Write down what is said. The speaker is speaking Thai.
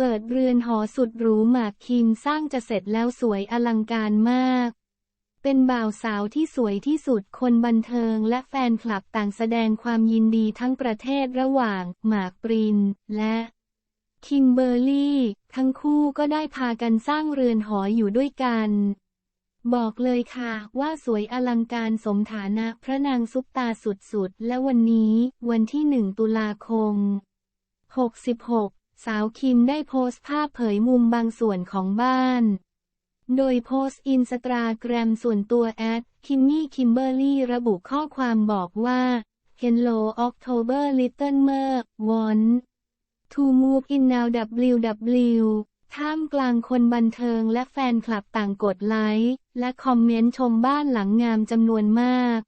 เปิดเรือนหอสุดหรูหมากคิมสร้างจะเสร็จแล้วสวยอลังการมาก เป็นบ่าวสาวที่สวยที่สุดคนบันเทิงและแฟนคลับต่างแสดงความยินดีทั้งประเทศระหว่างหมากปรินและคิมเบอร์รี่ ทั้งคู่ก็ได้พากันสร้างเรือนหออยู่ด้วยกัน บอกเลยค่ะว่าสวยอลังการสมฐานะพระนางซุปตาสุดๆ และวันนี้ วันที่ 1 ตุลาคม 66 สาวคิมได้โพสต์ภาพเผยมุมบางส่วนของบ้าน โดยโพสต์อินสตาแกรมส่วนตัวแอดคิมมี่คิมเบอร์รี่ระบุข้อความบอกว่า Hello October Little Mer Want to move in now WW ท่ามกลางคนบันเทิงและแฟนคลับต่างกดไลค์ และคอมเมนต์ชมบ้านหลังงามจำนวนมาก